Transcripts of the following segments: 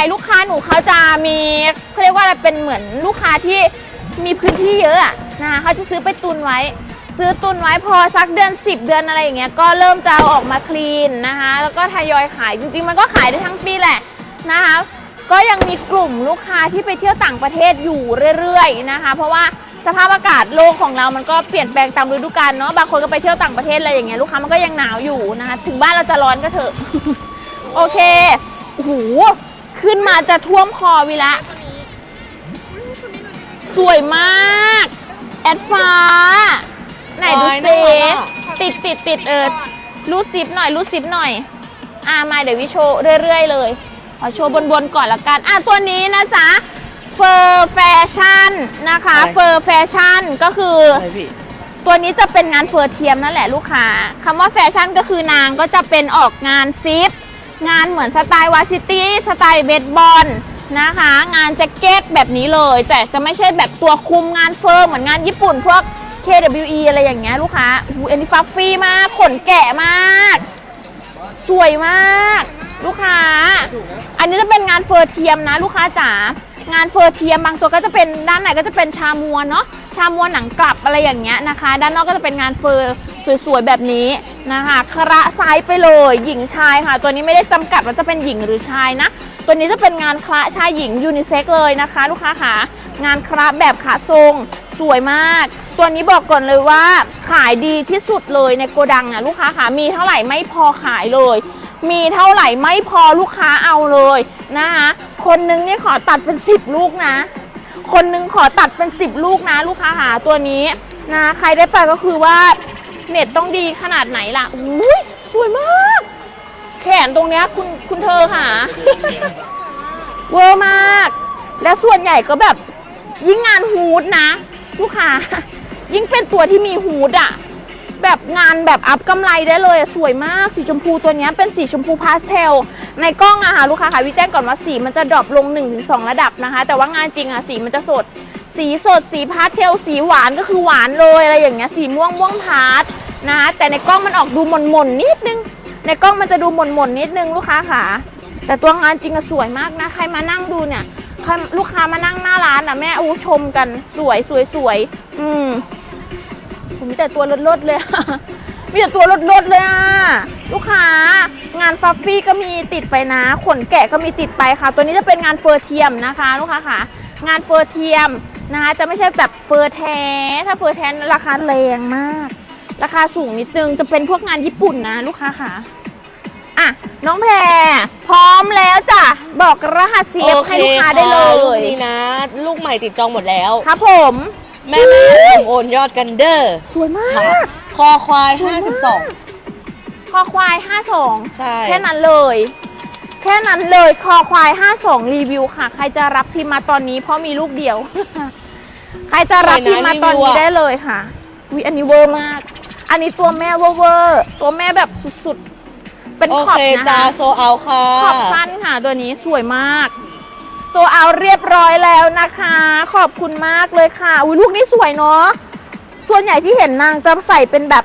ญ่ลูกค้าหนูเขาจะมีเขาเรียกว่าอะไรเป็นเหมือนลูกค้าที่มีพื้นที่เยอะอะนะคะเขาจะซื้อไปตุนไว้ ซื้อตุนไว้พอสักเดือน 10 เดือนอะไรอย่างเงี้ยก็เริ่มจะเอาออกมาคลีนนะคะ แล้วก็ทยอยขายจริงๆ มันก็ขายได้ทั้งปีแหละนะคะก็ยังมีกลุ่มลูกค้าที่ไปเที่ยวต่างประเทศอยู่เรื่อยๆนะคะ เพราะว่าสภาพอากาศโลกของเรามันก็เปลี่ยนแปลงตามฤดูกาลเนาะบางคนก็ไปเที่ยวต่างประเทศอะไรอย่างเงี้ยลูกค้ามันก็ยังหนาวอยู่นะคะ ถึงบ้านเราจะร้อนก็เถอะ โอเคโอ้โห ขึ้นมาจะท่วมคอวิละ สวยมาก แอดฟ้า ไหนดูโอ้ยสิน่ารักอะติดติดติดเออรูดซิปหน่อยรูดซิปหน่อย อ่ามาเดี๋ยววิโชว์เรื่อยๆ เลยขอโชว์บนๆก่อนละกัน อะตัวนี้นะจ๊ะเฟอร์แฟชั่นนะคะอะไรเฟอร์แฟชั่นก็คืออะไรพี่ตัวนี้จะเป็นงานเฟอร์เทียมนั่นแหละลูกค้าคำว่าแฟชั่นก็คือนางก็จะเป็นออกงานซิป งานเหมือนสไตล์วาซิตี้สไตล์เบสบอลนะคะ งานแจ็คเก็ตแบบนี้เลยแต่จะไม่ใช่แบบตัวคุมงานเฟอร์มเหมือนงานญี่ปุ่นพวก KWE อะไรอย่างเงี้ยลูกค้าอูอันนี้ฟัฟฟี่มากขนแกะมาก สวยมาก ลูกค้า อันนี้จะเป็นงานเฟอร์เทียมนะ ลูกค้าจ๋างานเฟอร์เทียมบางตัวก็จะเป็นด้านไหนก็จะเป็นชามัวเนาะชามัวหนังกลับอะไรอย่างเงี้ยนะคะ ด้านนอกก็จะเป็นงานเฟอร์ สวยๆแบบนี้นะคะคระไซส์ไปเลย หญิงชายค่ะ ตัวนี้ไม่ได้จำกัดว่าจะเป็นหญิงหรือชายนะ ตัวนี้จะเป็นงานคระชายหญิงยูนิเซ็กเลยนะคะ ลูกค้าค่ะ งานคระแบบขาทรงสวยมาก ตัวนี้บอกก่อนเลยว่าขายดีที่สุดเลยในโกดังอะลูกค้าค่ะ มีเท่าไหร่ไม่พอขายเลย มีเท่าไหร่ไม่พอลูกค้าเอาเลยนะคะคนนึงนี่ขอตัดเป็น 10 ลูกนะ คนนึงขอตัดเป็น 10 ลูกนะ ลูกค้าหาตัวนี้นะใครได้ไปก็คือว่า เน็ตต้องดีขนาดไหนล่ะอุ้ยสวยมาก แขนตรงเนี้ยคุณคุณเธอค่ะ เวอร์มาก และส่วนใหญ่ก็แบบ ยิ่งงานฮูดนะ ลูกค้ายิ่งเป็นตัวที่มีฮูดอะแบบงานแบบอัพกำไรได้เลยอะสวยมากสีชมพูตัวเนี้ยเป็นสีชมพูพาสเทล ในกล้องอะค่ะลูกค้าค่ะวิแจ้งก่อนว่าสีมันจะดรอปลง 1-2 ระดับนะคะ แต่ว่างานจริงอะสีมันจะสด สีสดสีพาสเทล สีหวานก็คือหวานเลยอะไรอย่างเงี้ยสีม่วงม่วงพาส นะคะแต่ในกล้องมันออกดูหม่นหม่นนิดนึง ในกล้องมันจะดูหม่นหม่นนิดนึงลูกค้าค่ะ แต่ตัวงานจริงอะสวยมากนะ ใครมานั่งดูเนี่ยใครลูกค้ามานั่งหน้าร้านอะแม่อู้ชมกันสวยสวยสวยอืมผมมีแต่ตัวลดๆเลยอะมีแต่ตัวลดๆเลยอะลูกค้างานฟัฟฟี่ก็มีติดไปนะ ขนแกะก็มีติดไปค่ะ ตัวนี้จะเป็นงานเฟอร์เทียมนะคะ ลูกค้าค่ะ งานเฟอร์เทียมนะคะจะไม่ใช่แบบเฟอร์แท้ ถ้าเฟอร์แท้ราคาแรงมาก ราคาสูงนิดนึงจะเป็นพวกงานญี่ปุ่นนะลูกค้าค่ะอะน้องแพรพร้อมแล้วจ้ะบอกรหัส CF ให้ลูกค้าได้เลค่ะลูกยนี้นะ ลูกใหม่ติดจองหมดแล้ว ครับผม แม่แม่ส่งโอนยอดกันเด้อสวยมาค่ะกคอควายคอควาย 52 52 ใช่ แค่นั้นเลย แค่นั้นเลยคอควาย 52 รีวิวค่ะ ใครจะรับพิมพ์มาตอนนี้เพราะมีลูกเดียว ใครจะรับพิมพ์มาตอนนี้ได้เลยค่ะวิอันนี้เวอร์มาก อันนี้ตัวแม่เวอร์เวอร์ตัวแม่แบบสุดๆ เป็นโอขอบเคนะจ้าคะโซเอาค่ะ ขอบสั้นค่ะ ตัวนี้สวยมากโซเอาเรียบร้อยแล้วนะคะ ขอบคุณมากเลยค่ะอุ้ยลูกนี้สวยเนาะส่วนใหญ่ที่เห็นนางจะใส่เป็นแบบ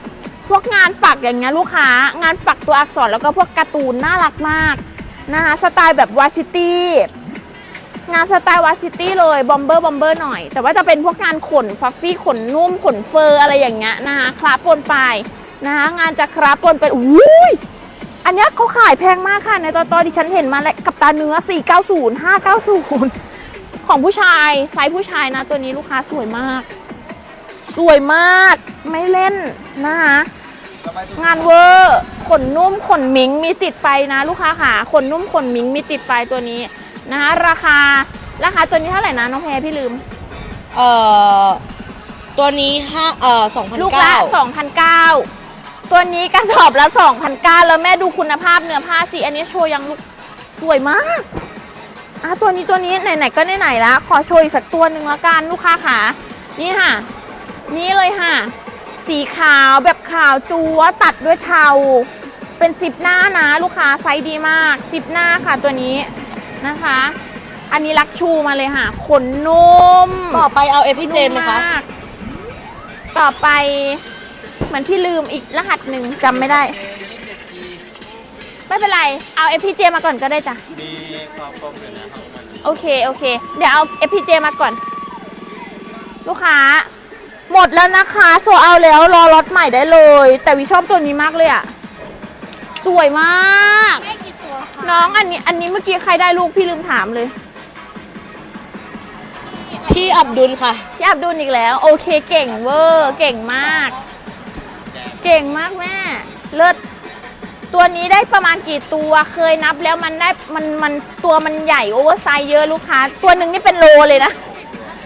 พวกงานปักอย่างเงี้ยลูกค้างานปักตัวอักษรแล้วก็พวกการ์ตูนน่ารักมากนะคะสไตล์แบบวาซิตี้ งานสไตล์วาซิตี้เลยบอมเบอร์บอมเบอร์หน่อย แต่ว่าจะเป็นพวกงานขนฟัฟฟี่ขนนุ่มขนเฟอร์อะไรอย่างเงี้ยนะคะคลาปนไปนะคะงานจะคลาปนเป็นอุ้ยอันนี้เขาขายแพงมากค่ะในตอนตอนที่ฉันเห็นมาแล้วกับตาเนื้อ 490 590 ของผู้ชายไซส์ผู้ชายนะ ตัวนี้ลูกค้าสวยมาก สวยมากไม่เล่นนะคะงานเวอร์ ขนนุ่มขนมิงมีติดไปนะ ลูกค้าค่ะขนนุ่มขนมิงมีติดไปตัวนี้ นะคะราคาราคาตัวนี้เท่าไหร่นะน้องแพรพี่ลืม เอ่อ ตัวนี้ห้าเอ่อสองพันลูกเก้าละ2,009ตัวนี้กระสอบละ2,009แล้วแม่ดูคุณภาพเนื้อผ้าสิอันนี้โชว์ยังลูกสวยมากอะตัวนี้ตัวนี้ไหนๆก็ไหนๆละขอโชว์อีกสักตัวหนึ่งละกันลูกค้าค่ะนี่ค่ะ นี่เลยค่ะ สีขาวแบบขาวจัวตัดด้วยเทา เป็นซิปหน้านะลูกค้าไซส์ดีมากซิปหน้าค่ะตัวนี้ นะคะ อันนี้ลักชูมาเลยค่ะ ขนนุ่มต่อไปเอาเอพิเจนไหมคะนุ่ากต่อไป เหมือนที่ลืมอีกรหัสหนึ่งจำไม่ได้ ไม่เป็นไร เอา FPJ มาก่อนก็ได้จ้ะ มีความครบอยู่นะครับโอเค โอเค เดี๋ยวเอา FPJ มาก่อน ลูกค้า หมดแล้วนะคะโซเอาแล้วรอรถใหม่ได้เลย แต่วิชอบตัวนี้มากเลยอะสวยมากได้กี่ตัวคะ น้องอันนี้อันนี้เมื่อกี้ใครได้ลูกพี่ลืมถามเลย พี่อับดุลค่ะ พี่อับดุลอีกแล้ว โอเคเก่งเวอร์เก่งมาก เก่งมากแม่เลิศตัวนี้ได้ประมาณกี่ตัวเคยนับแล้วมันได้มันมันตัวมันใหญ่โอเวอร์ไซส์เยอะลูกค้า ตัวหนึ่งนี่เป็นโลเลยนะ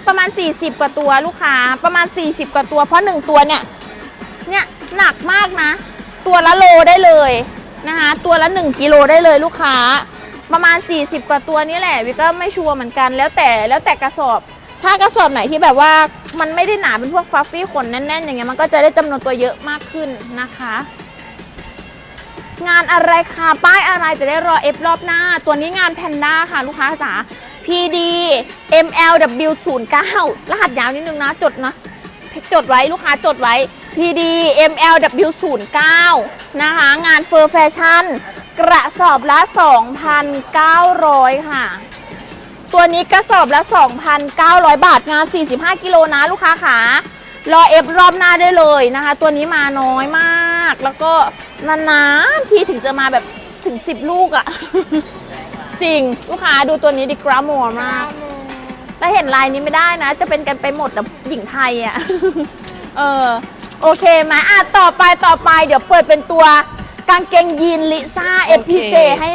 ประมาณ 40 กว่าตัวลูกค้า ประมาณ 40 กว่าตัวเพราะหนึ่งตัวเนี่ยเนี่ยหนักมากนะ ตัวละโลได้เลย นะคะ ตัวละ 1 กิโลได้เลยลูกค้า ประมาณ 40 กว่าตัวนี่แหละวิก็ไม่ชัวร์เหมือนกันแล้วแต่แล้วแต่กระสอบ ถ้ากระสอบไหนที่แบบว่ามันไม่ได้หนาเป็นพวกฟัฟฟี่ขนแน่นๆ อย่างเงี้ยมันก็จะได้จำนวนตัวเยอะมากขึ้นนะคะ งานอะไรคะป้ายอะไรจะได้รอเอฟรอบหน้า ตัวนี้งานแพนด้าค่ะลูกค้าจ๋า PD MLW 0 9 รหัสยาวนิดนึงนะ จดนะ จดไว้ลูกค้าจดไว้ PD MLW 0 9นะคะ งานเฟอร์แฟชั่น กระสอบละ 2,900 ค่ะ ตัวนี้กระสอบละ 2,900 บาทงาน 45 กิโลนะลูกค้าขารอเอฟรอบหน้าได้เลยนะคะ ตัวนี้มาน้อยมาก แล้วก็นานๆทีถึงจะมาแบบถึง 10 ลูกอะ่ะ จริง ลูกค้าดูตัวนี้ดิกราโมมาก แต่เห็นลายนี้ไม่ได้นะ จะเป็นกันไปหมดแบบหญิงไทยอะ่ะ เออ โอเคไหมอะ ต่อไปต่อไป เดี๋ยวเปิดเป็นตัวกางเกงยีนลิซ่า FPJ ให้